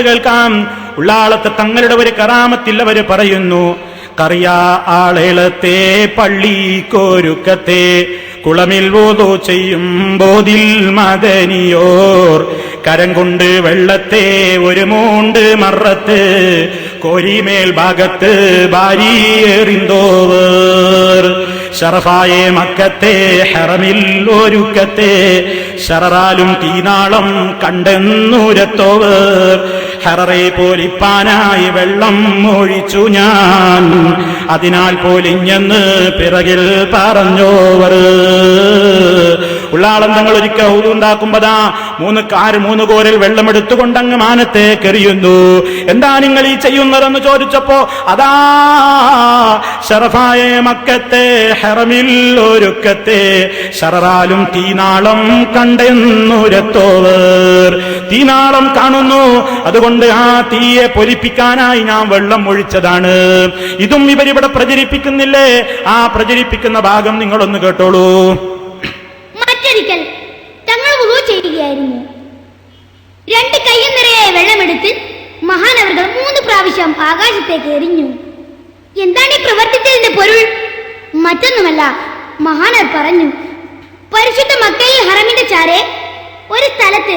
കേൾക്കാം. ഉള്ളാളത്ത് തങ്ങളുടെ ഒരു കറാമത്തിൽ അവർ പറയുന്നു കറിയാ ആളെളത്തെ പള്ളിക്കോരുക്കത്തെ കുളമിൽ ഓതോ ചെയ്യും ബോധിൽ മദനിയോർ. കരം കൊണ്ട് വെള്ളത്തെ ഒരു മൂണ്ട് മറത്ത് കോരിമേൽ ഭാഗത്ത് ഭാര്യറിന്തോവർ ഷറഫായ മക്കത്തെ ഹറമിൽ ഒരുക്കത്തെ ഷറാലും തീനാളം കണ്ടെന്നുരത്തോവർ. ഹററെ പോലിപ്പാനായി വെള്ളം ഒഴിച്ചു ഞാൻ. അതിനാൽ പോലിഞ്ഞെന്ന് പിറകിൽ പറഞ്ഞോവർ. ഉള്ളാളന്തങ്ങൾ ഒരിക്കൽ ഉണ്ടാക്കുമ്പോതാ മൂന്ന് കാര് മൂന്ന് കോരിൽ വെള്ളം എടുത്തുകൊണ്ടങ്ങ് മാനത്തേക്ക് എറിയുന്നു എന്താ നിങ്ങൾ ഈ ചെയ്യുന്നതെന്ന് ചോദിച്ചപ്പോ അതാ ഷറഫായ മക്കത്തെ ഹറമിൽ ഒരുക്കത്തെ ഷറാലും തീനാളം കണ്ടെന്നുരത്തോവർ. തീനാളം കാണുന്നു അതുകൊണ്ട് ആ തീയെ പൊലിപ്പിക്കാനായി ഞാൻ വെള്ളം ഒഴിച്ചതാണ്. ഇതും ഇവരിവിടെ പ്രചരിപ്പിക്കുന്നില്ലേ? ആ പ്രചരിപ്പിക്കുന്ന ഭാഗം നിങ്ങളൊന്ന് കേട്ടോളൂ. മറ്റൊരിക്കൽ തങ്ങൾ ചെയ്യുകയായിരുന്നു. രണ്ട് കയ്യും നിറയെ വെള്ളമെടുത്ത് മഹാനവറുകൾ മൂന്ന് പ്രാവശ്യം ആകാശത്തേക്ക് എറിഞ്ഞു എന്താണ് ഈ പ്രവർത്തിച്ചതിന്റെ പൊരുൾ മറ്റൊന്നുമല്ല. മഹാനർ പറഞ്ഞു പരിശുദ്ധ മക്കയിൽ ഹറമിന്റെ ചാരെ ഒരു സ്ഥലത്ത്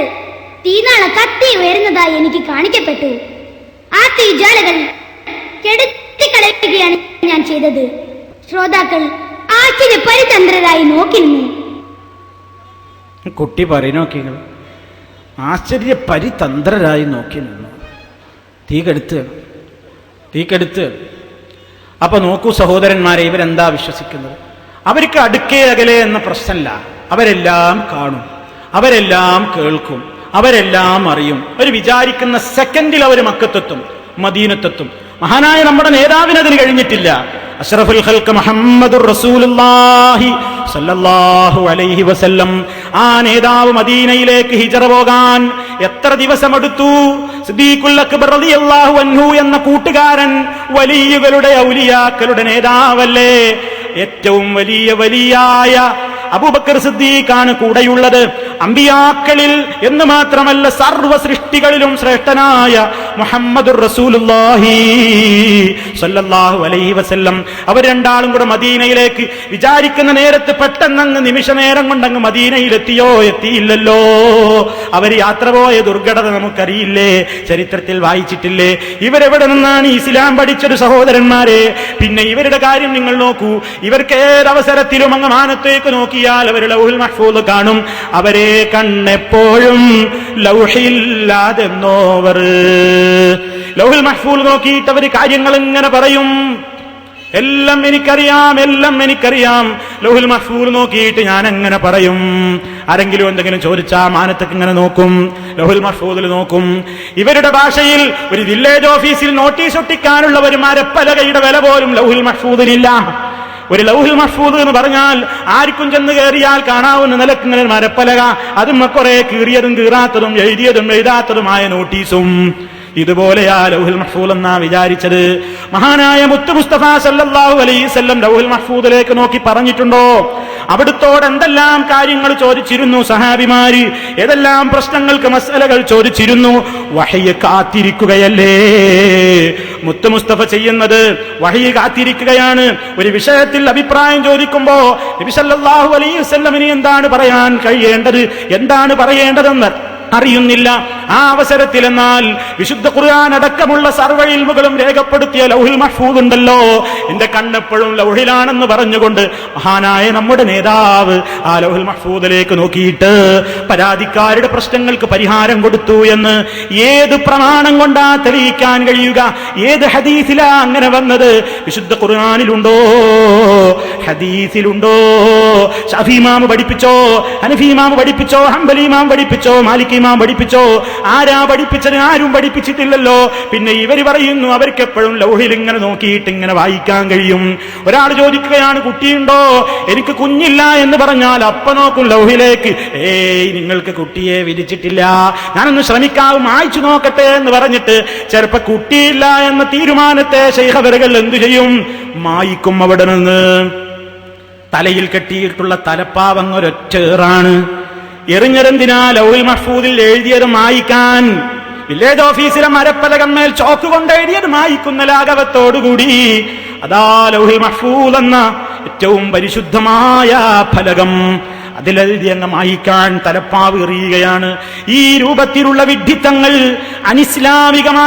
തീനാള കത്തി ഉയരുന്നതായി എനിക്ക് കാണിക്കപ്പെട്ടു. ആ തീജാലകൾ കെടുത്തിക്കളയുകയാണ് ഞാൻ ചെയ്തത്. ശ്രോതാക്കൾ ആശ്ചര്യ പരിതന്ത്രരായി നോക്കിരുന്നു കുട്ടി പറയുന്നോക്കിങ്ങൾ ആശ്ചര്യ പരിതന്ത്രരായി നോക്കി നിന്നു. തീ കെടുത്ത് തീ കെടുത്ത്. അപ്പൊ നോക്കൂ സഹോദരന്മാരെ ഇവരെന്താ വിശ്വസിക്കുന്നത്? അവർക്ക് അടുക്കേ അകലെ എന്ന പ്രശ്നമല്ല അവരെല്ലാം കാണും. അവരെല്ലാം കേൾക്കും. അവരെല്ലാം അറിയും. അവർ വിചാരിക്കുന്ന സെക്കൻഡിൽ അവർ മക്കത്തെത്തും മദീനത്തെത്തും. മഹാനായ നമ്മുടെ നേതാവിന് അതിന് കഴിഞ്ഞിട്ടില്ല. അഷ്റഫുൽ ഹൽക്ക് മുഹമ്മദുർ റസൂലുള്ളാഹി അലൈഹി വസല്ലം. ആ നേതാവ് മദീനയിലേക്ക് ഹിജറ പോകാൻ എത്ര ദിവസമെടുത്തു? അൻഹു എന്ന കൂട്ടുകാരൻ വലിയകളുടെ ഔലിയാക്കളുടെ നേതാവല്ലേ? ഏറ്റവും വലിയ വലിയായ അബൂബക്കർ സിദ്ദീഖാണ് കൂടെയുള്ളത്. അമ്പിയാക്കളിൽ എന്ന് മാത്രമല്ല സർവ സൃഷ്ടികളിലും ശ്രേഷ്ഠനായ സല്ലല്ലാഹു അലൈഹി വസല്ലം. അവർ രണ്ടാളും കൂടെ മദീനയിലേക്ക് വിചാരിക്കുന്ന നേരത്ത് പെട്ടെന്നങ്ങ് നിമിഷ നേരം കൊണ്ട് അങ്ങ് മദീനയിലെത്തിയോ? എത്തിയില്ലല്ലോ. അവർ യാത്ര പോയ ദുർഘടത നമുക്കറിയില്ലേ? ചരിത്രത്തിൽ വായിച്ചിട്ടില്ലേ? ഇവരെവിടെ നിന്നാണ് ഇസ്ലാം പഠിച്ചൊരു സഹോദരന്മാരെ? പിന്നെ ഇവരുടെ കാര്യം നിങ്ങൾ നോക്കൂ. ഇവർക്ക് ഏതവസരത്തിലും അങ്ങ് മാനത്തേക്ക് നോക്കിയാൽ അവരുടെ ഉൽ മഹ്ഫൂദ് കാണും. അവരെ കണ്ണെപ്പോഴും ലൗഹില്ലാതെന്നോവർ. ലൗഹിൽ മഹ്ഫൂൽ നോക്കിയിട്ട് അവർ കാര്യങ്ങൾ ഇങ്ങനെ പറയും? എല്ലാം എനിക്കറിയാം എല്ലാം എനിക്കറിയാം. ലൗഹിൽ മഹ്ഫൂൽ നോക്കിയിട്ട് ഞാൻ എങ്ങനെ പറയും? ആരെങ്കിലും എന്തെങ്കിലും ചോദിച്ചാ മാനത്തേക്ക് ഇങ്ങനെ നോക്കും. ലോഹിൽ മഹ്ഫൂദിൽ നോക്കും. ഇവരുടെ ഭാഷയിൽ ഒരു വില്ലേജ് ഓഫീസിൽ നോട്ടീസ് ഒട്ടിക്കാനുള്ള ഒരു മരപ്പലകയുടെ വില പോലും ലോഹിൽ മഹ്ഫൂദിനില്ല. ഒരു ലൗഹിൽ മഹ്ഫൂദ് എന്ന് പറഞ്ഞാൽ ആർക്കും ചെന്ന് കയറിയാൽ കാണാവുന്ന നിലക്കിങ്ങനെ മരപ്പലക. അതും കുറെ കീറിയതും കീറാത്തതും എഴുതിയതും എഴുതാത്തതുമായ നോട്ടീസും. ഇതുപോലെയാ ലൗഹിൽ മഹ്ഫൂൽ എന്നാ വിചാരിച്ചത്. മഹാനായ മുത്തു മുസ്തഫ സല്ലല്ലാഹു അലൈഹി വസല്ലം ലൗഹിൽ മഹ്ഫൂദിലേക്ക് നോക്കി പറഞ്ഞിട്ടുണ്ടോ? അവിടുത്തോട് എന്തെല്ലാം കാര്യങ്ങൾ ചോദിച്ചിരുന്നു സഹാബിമാര്? ഏതെല്ലാം പ്രശ്നങ്ങൾക്ക് മസലകൾ ചോദിച്ചിരുന്നു? വഹയ്യ കാത്തിരിക്കുകയല്ലേ? മുത്തു മുസ്തഫ ചെയ്യുന്നത്. വഹി കാത്തിരിക്കുകയാണ്. ഒരു വിഷയത്തിൽ അഭിപ്രായം ചോദിക്കുമ്പോ നബി സല്ലല്ലാഹു അലൈഹി വസല്ലമിന് എന്താണ് പറയാൻ കഴിയേണ്ടത്? എന്താണ് പറയേണ്ടതെന്ന് അറിയുന്നില്ല. ആ അവസരത്തിൽ എന്നാൽ വിശുദ്ധ ഖുർആൻ അടക്കമുള്ള സർവ രേഖപ്പെടുത്തിയ ലൗഹിൽ മഹ്ഫൂദ് ഉണ്ടല്ലോ. എന്റെ കണ്ണെപ്പോഴും ലൗഹിലാണെന്ന് പറഞ്ഞുകൊണ്ട് മഹാനായ നമ്മുടെ നേതാവ് ആ ലൗഹിൽ മഹ്ഫൂദിലേക്ക് നോക്കിയിട്ട് പരാതിക്കാരുടെ പ്രശ്നങ്ങൾക്ക് പരിഹാരം കൊടുത്തു എന്ന് ഏത് പ്രമാണം കൊണ്ടാ തെളിയിക്കാൻ കഴിയുക? ഏത് ഹദീസിലാ അങ്ങനെ വന്നത്? വിശുദ്ധ ഖുർആനിലുണ്ടോ? ഹദീസിലുണ്ടോ? ഷഫീമാമ് പഠിപ്പിച്ചോ? ഹനഫീമാമ് പഠിപ്പിച്ചോ? ഹംബലിമാം പഠിപ്പിച്ചോ? മാലിക്കിമാം പഠിപ്പിച്ചോ? ആരാ പഠിപ്പിച്ചത്? ആരും പഠിപ്പിച്ചിട്ടില്ലല്ലോ. പിന്നെ ഇവർ പറയുന്നു അവർക്ക് എപ്പോഴും ലൗഹിൽ ഇങ്ങനെ നോക്കിയിട്ട് ഇങ്ങനെ വായിക്കാൻ കഴിയും. ഒരാൾ ചോദിക്കുകയാണ് കുട്ടിയുണ്ടോ? എനിക്ക് കുഞ്ഞില്ല എന്ന് പറഞ്ഞാൽ അപ്പ നോക്കും ലൗഹിലേക്ക്. ഏയ് നിങ്ങൾക്ക് കുട്ടിയെ വിധിച്ചിട്ടില്ല. ഞാനൊന്ന് ശ്രമിക്കാവും വായിച്ചു നോക്കട്ടെ എന്ന് പറഞ്ഞിട്ട് ചെറുപ്പ കുട്ടിയില്ല എന്ന തീരുമാനത്തെ ശൈഹവരകൾ എന്തു ചെയ്യും? മായിക്കും അവിടെ നിന്ന്. തലയിൽ കെട്ടിയിട്ടുള്ള തലപ്പാവങ്ങൊരൊറ്റേറാണ് എറിഞ്ഞതെന്തിനാ ലൗഹിൽ മഹ്ഫൂദിൽ എഴുതിയത് മായിക്കാൻ? വില്ലേജ് ഓഫീസിലെ മരപ്പലകം മേൽ ചോക്ക് കൊണ്ടെഴുതിയത് മായിക്കുന്ന ലാഘവത്തോടുകൂടി അതാ ലൗഹി മഹ്ഫൂൽ എന്ന ഏറ്റവും പരിശുദ്ധമായ ഫലകം. അതിലെഴുതി അങ്ങ് മായിക്കാൻ തലപ്പാവ് എറിയുകയാണ്. ഈ രൂപത്തിലുള്ള വിഡ്ഢിത്തങ്ങൾ അനിസ്ലാമികമായ